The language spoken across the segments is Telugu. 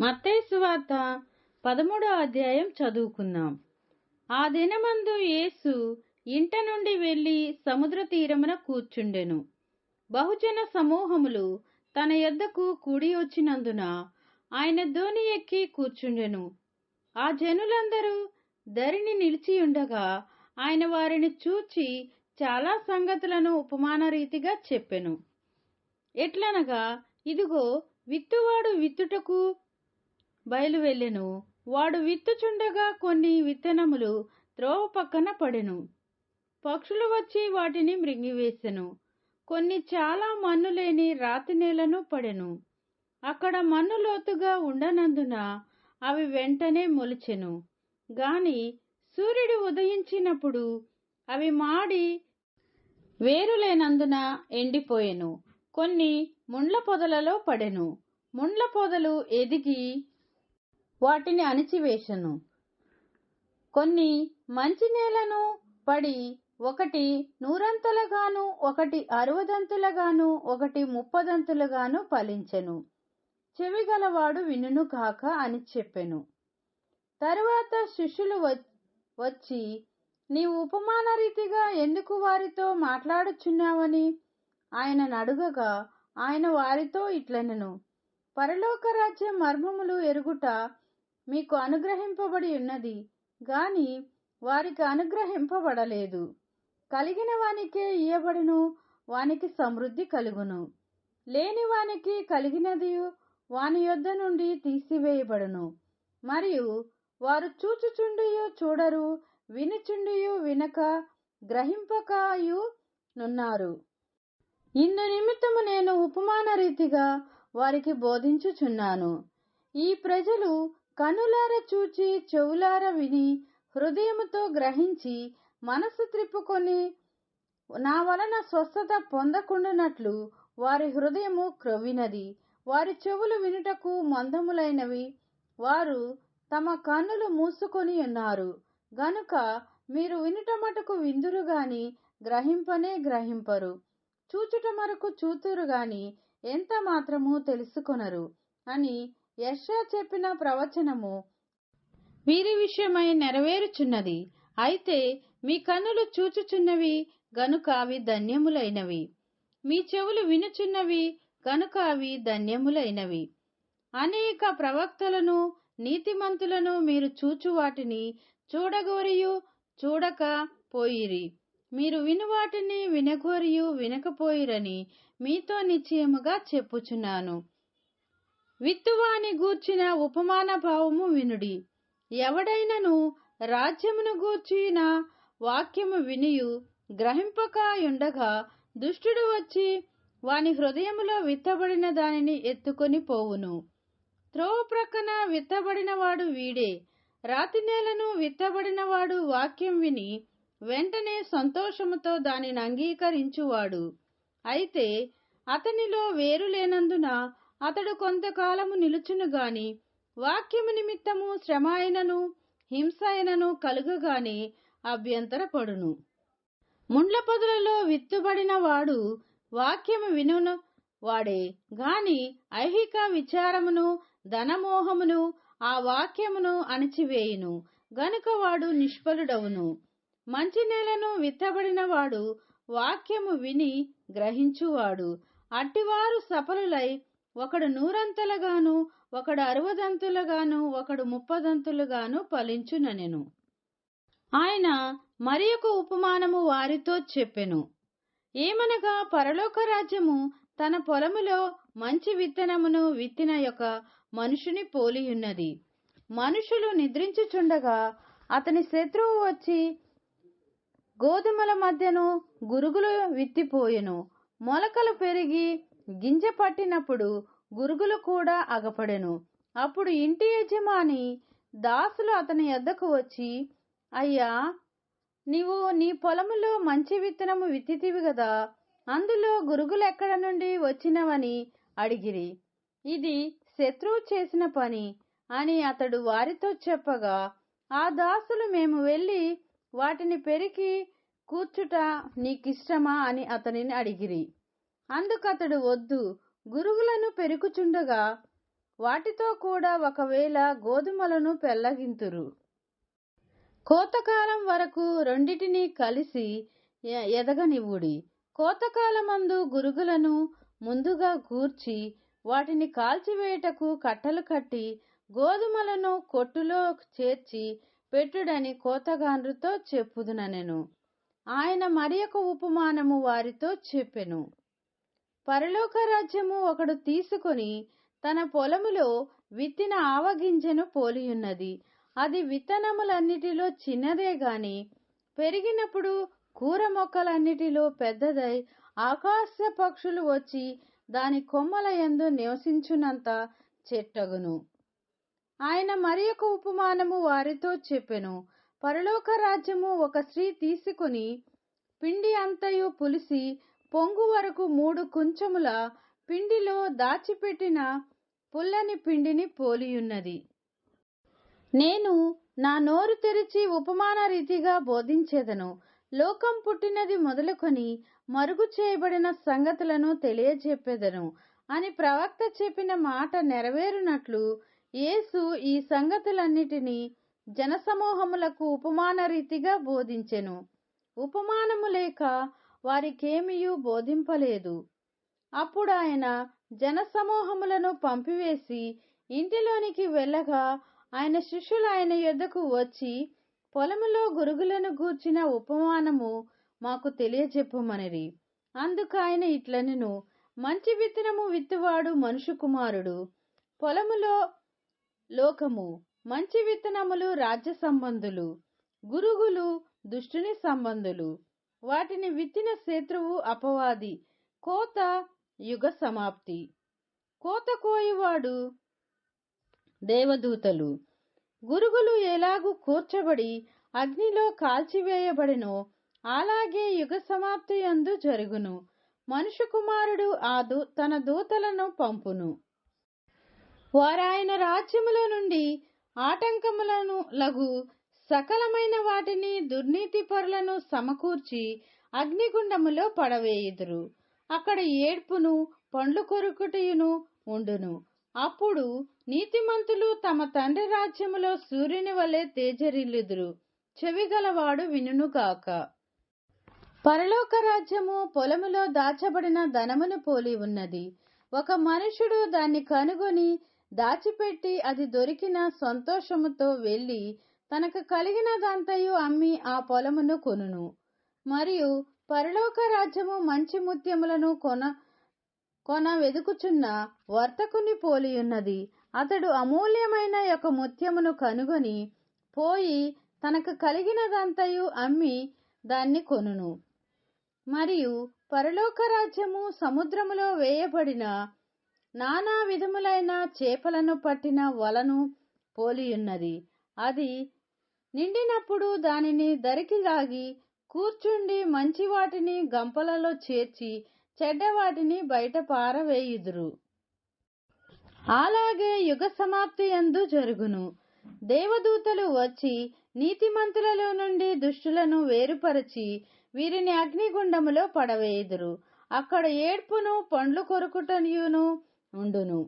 మత్తయి వార్త పదమూడో అధ్యాయం చదువుకుందాం. ఆ దినమందు యేసు ఇంట నుండి వెళ్ళి సముద్ర తీరమున కూర్చుండెను. బహుజన సమూహములు తన యొద్దకు కూడి వచ్చినందున ఆయన ధోని ఎక్కి కూర్చుండెను. ఆ జనులందరూ ధరిని నిలిచియుండగా ఆయన వారిని చూచి చాలా సంగతులను ఉపమాన రీతిగా చెప్పెను. ఎట్లనగా ఇదిగో విత్తువాడు విత్తుటకు బయలు వెళ్ళెను వాడు విత్తుచుండగా కొన్ని విత్తనములు త్రోవ పక్కన పడెను. పక్షులు వచ్చి వాటిని మృంగివేసెను. కొన్ని చాలా మన్ను లేని రాతి నేలను పడెను. అక్కడ మన్ను లోతుగా ఉండనందున అవి వెంటనే మొలిచెను. గాని సూర్యుడు ఉదయించినప్పుడు అవి మాడి వేరులేనందున ఎండిపోయెను. కొన్ని ముండ్ల పొదలలో పడెను. ముండ్ల పొదలు ఎదిగి వాటిని అణిచివేశను. కొన్ని మంచి నేలను పడి ఒకటి నూరంతులుగాను ఒకటి అరవదంతులుగాను ఒకటి ముప్పదంతులుగాను ఫలించెను. చెవిగలవాడు వినును కాక అని చెప్పెను. తరువాత శిష్యులు వచ్చి నీవు ఉపమాన రీతిగా ఎందుకు వారితో మాట్లాడుచున్నావని? ఆయన అడుగగా ఆయన వారితో ఇట్లనెను. పరలోక రాజ్య మర్మములు ఎరుగుట మీకు అనుగ్రహింపబడి ఉన్నది గాని వారికి అనుగ్రహింపబడలేదు. కలిగిన వానికే ఇయ్యబడును వానికి సమృద్ధి కలుగును. లేని వానికి కలిగినది వాని యొద్ద నుండి తీసివేయబడును. మరియు వారు చూచుచుండియు చూడరు వినుచుండియు వినక గ్రహింపకాయు నున్నారు. ఇందు నిమిత్తము నేను ఉపమాన రీతిగా వారికి బోధించుచున్నాను. ఈ ప్రజలు కనులార చూచి చెవులార విని హృదయముతో గ్రహించి మనసు త్రిప్పుకొని నా వలన స్వస్థత పొందకుండానట్లు వారి హృదయము క్రొవినది వారి చెవులు వినుటకు మందములైనవి. వారు తమ కన్నులు మూసుకొని ఉన్నారు. గనుక మీరు వినుట మటుకు విందురు గాని గ్రహింపనే గ్రహింపరు. చూచుట మరకు చూతురు గాని ఎంత మాత్రము తెలుసుకొనరు అని యశా చెప్పిన ప్రవచనము వీరి విషయమై నెరవేరుచున్నది. అయితే మీ కన్నులు చూచుచున్నవి గనుక అవి ధన్యములైనవి. మీ చెవులు వినుచున్నవి గనుక అవి ధన్యములైనవి. అనేక ప్రవక్తలను నీతిమంతులను మీరు చూచు వాటిని చూడగోరియు చూడక పోయిరి. మీరు విను వాటిని వినగోరియు వినకపోయిరని మీతో నిశ్చయముగా చెప్పుచున్నాను. విత్తువాని గూర్చిన ఉపమాన భావము వినుడి. ఎవడైనను రాజ్యమును గూర్చిన వాక్యము వినియు గ్రహింపకాయుండగా దుష్టుడు వచ్చి వాని హృదయములో విత్తబడిన దానిని ఎత్తుకొని పోవును. త్రోవ ప్రక్కన విత్తబడినవాడు వీడే. రాతి నేలను విత్తబడినవాడు వాక్యం విని వెంటనే సంతోషముతో దానిని అంగీకరించువాడు. అయితే అతనిలో వేరు లేనందున అతడు కొంతకాలము నిలుచునుగాని వాక్యము నిమిత్తము శ్రమ అయినను హింస అయినను కలుగగానే అభ్యంతరపడును. ముండ్ల పొదలలో విత్తుబడిన వాడు వాక్యము వినును వాడే గాని ఐహిక విచారమును ధనమోహమును ఆ వాక్యమును అణచివేయును గనుక వాడు నిష్ఫలుడవును. మంచి నేలను విత్తబడిన వాడు వాక్యము విని గ్రహించువాడు అట్టివారు సఫలులై ఒకడు నూరంతలుగాను ఒకడు అరవదంతులుగాను ఒకడు ముప్పదంతులుగాను ఫలించుననెను ఆయన మరి ఒక ఉపమానము వారితో చెప్పెను. ఏమనగా పరలోక రాజ్యము తన పొలములో మంచి విత్తనమును విత్తిన యొక్క మనుషుని పోలియున్నది. మనుషులు నిద్రించుచుండగా అతని శత్రువు వచ్చి గోధుమల మధ్యను గురుగులు విత్తిపోయెను. మొలకలు పెరిగి గింజ పట్టినప్పుడు గురుగులు కూడా అగపడెను అప్పుడు ఇంటి యజమాని దాసులు అతని యొద్దకు వచ్చి అయ్యా నీవు నీ పొలములో మంచి విత్తనము విత్తితివి కదా అందులో గురుగులు ఎక్కడ నుండి వచ్చినవని అడిగిరి. ఇది శత్రువు చేసిన పని అని అతడు వారితో చెప్పగా ఆ దాసులు మేము వెళ్ళి వాటిని పెరికి కూర్చుట నీకిష్టమా అని అతనిని అడిగిరి. అందుకతడు వద్దు. గురుగులను పెరుకుచుండగా వాటితో కూడా ఒకవేళ గోధుమలను పెళ్ళగింతురు కోతకాలం వరకు రెండిటిని కలిసి ఎ- ఎదగనివ్వుడి. కోతకాలమందు గురుగులను ముందుగా గూర్చి వాటిని కాల్చివేయటకు కట్టలు కట్టి గోధుమలను కొట్టులో చేర్చి పెట్టుడని కోతగాండ్రుతో చెప్పుదుననెను. ఆయన మరి ఒక ఉపమానము వారితో చెప్పెను. పరలోక రాజ్యము ఒకడు తీసుకొని తన పొలములో విత్తిన ఆవగింజను పోలియున్నది. అది విత్తనములన్నిటిలో చిన్నదే గాని పెరిగినప్పుడు కూర మొక్కలన్నిటిలో పెద్దదై ఆకాశ పక్షులు వచ్చి దాని కొమ్మల యందు నివసించునంత చెట్టగును. ఆయన మరి ఒక ఉపమానము వారితో చెప్పెను. పరలోక రాజ్యము ఒక స్త్రీ తీసుకుని పిండి అంతయు పులిసి పొంగు వరకు మూడు కుంచముల పిండిలో దాచిపెట్టిన పుల్లని పిండిని పోలియున్నది. నేను నా నోరు తెరిచి ఉపమాన రీతిగా బోధించేదను. లోకం పుట్టినది మొదలుకొని మరుగు చేయబడిన సంగతులను తెలియజెప్పేదను అని ప్రవక్త చెప్పిన మాట నెరవేరునట్లు యేసు ఈ సంగతులన్నిటినీ జనసమూహములకు ఉపమాన రీతిగా బోధించెను. ఉపమానము లేక వారికేమియూ బోధింపలేదు. అప్పుడు ఆయన జనసమూహములను పంపివేసి ఇంటిలోనికి వెళ్ళగా ఆయన శిష్యులు ఆయన యొద్దకు వచ్చి పొలములో గురుగులను గూర్చిన ఉపమానము మాకు తెలియజెప్పమనిరి. అందుకు ఆయన ఇట్లనెను మంచి విత్తనము విత్తువాడు మనుషు కుమారుడు. పొలములో లోకము మంచి విత్తనములు రాజ్య సంబంధులు. గురుగులు దుష్టుని సంబంధులు. వాటిని విత్తిన శత్రువు అపవాది. కోత యుగ సమాప్తి. కోత కోయువాడు దేవదూతలు. గురుగులు ఎలాగూ కూర్చబడి అగ్నిలో కాల్చివేయబడినో అలాగే యుగ సమాప్తి యందు జరుగును. మనుషు కుమారుడు ఆ దూ తన దూతలను పంపును. వారాయన రాజ్యములో నుండి ఆటంకములను లగు సకలమైన వాటిని దుర్నీతి పరులను సమకూర్చి అగ్నిగుండములో పడవేయుదురు. అక్కడ ఏడ్పును పండ్లు కొరుకుటయును ఉండును. అప్పుడు నీతిమంతులు తమ తండ్రి రాజ్యములో సూర్యుని వలె తేజరిల్లుదురు. చెవిగలవాడు వినుగాక పరలోక రాజ్యము పొలములో దాచబడిన ధనమును పోలి ఉన్నది. ఒక మనుషుడు దాన్ని కనుగొని దాచిపెట్టి అది దొరికిన సంతోషముతో వెళ్ళి తనకు కలిగినదంతయు అమ్మి ఆ పొలమును కొనును. మరియు పరలోక రాజ్యము మంచి ముత్యములను కొన కొన వెదుకుచున్న వర్తకుని పోలియున్నది. అతడు అమూల్యమైన యొక్క ముత్యమును కనుగొని పోయి తనకు కలిగినదంతయు అమ్మి దాన్ని కొనును. మరియు పరలోక రాజ్యము సముద్రములో వేయబడిన నానా విధములైన చేపలను పట్టిన వలను పోలియున్నది. అది నిండినప్పుడు దానిని దరికి లాగి కూర్చుండి మంచి వాటిని గంపలలో చేర్చి చెడ్డ వాటిని బయట పారవేయుదురు. అలాగే యుగ సమాప్తి యందు జరుగును. దేవదూతలు వచ్చి నీతిమంతులలో నుండి దుష్టులను వేరుపరచి వీరిని అగ్నిగుండములో పడవేయుదురు. అక్కడ ఏడ్పును పండ్లు కొరుకుటయును ఉండును.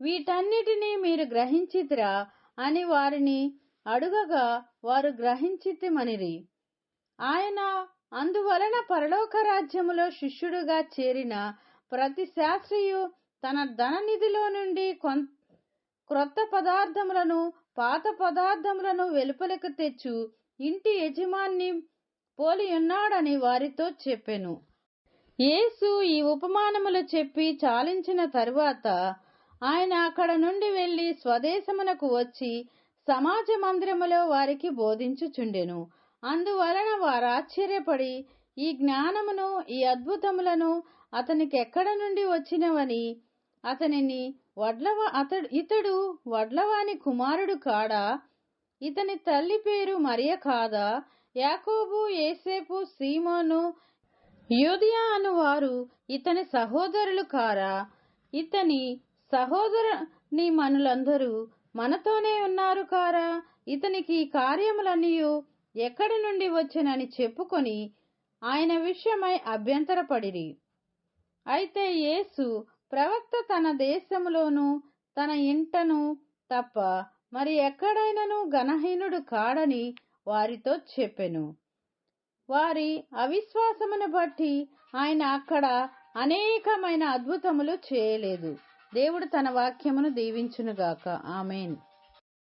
వీటన్నిటినీ మీరు గ్రహించితిరా అని వారిని అడుగగా వారు గ్రహించితిమనిరి. ఆయన అందువలన పరలోక రాజ్యములో శిష్యుడుగా చేరిన ప్రతి శాస్త్రియు తన ధననిధిలో నుండి క్రొత్త పదార్థములను పాత పదార్థములను వెలుపలకు తెచ్చు ఇంటి యజమాని పోలియున్నాడని వారితో చెప్పెను. యేసు ఈ ఉపమానములు చెప్పి చాలించిన తరువాత ఆయన అక్కడ నుండి వెళ్ళి స్వదేశమునకు వచ్చి సమాజ మందిరములో వారికి బోధించుచుండెను. అందువలన వారు ఆశ్చర్యపడి ఈ జ్ఞానమును ఈ అద్భుతములను అతనికి ఎక్కడ నుండి వచ్చినవని? అతనిని వడ్లవ అతడు ఇతడు వడ్లవాని కుమారుడు కాడా? ఇతని తల్లి పేరు మరియ కాదా? యాకోబు ఏసేపు సీమోను యూదియా అను వారు ఇతని సహోదరులు కారా? ఇతని సహోదరుని మనులందరూ మనతోనే ఉన్నారు కారా ఇతనికి ఈ కార్యములన్నీ ఎక్కడి నుండి వచ్చనని చెప్పుకొని ఆయన విషయమై అభ్యంతరపడిరి. అయితే యేసు ప్రవక్త తన దేశములోను తన ఇంటను తప్ప మరి ఎక్కడైనను ఘనహీనుడు కాడని వారితో చెప్పెను. వారి అవిశ్వాసమును బట్టి ఆయన అక్కడ అనేకమైన అద్భుతములు చేయలేదు. దేవుడు తన వాక్యమును దీవించునుగాక. ఆమెన్.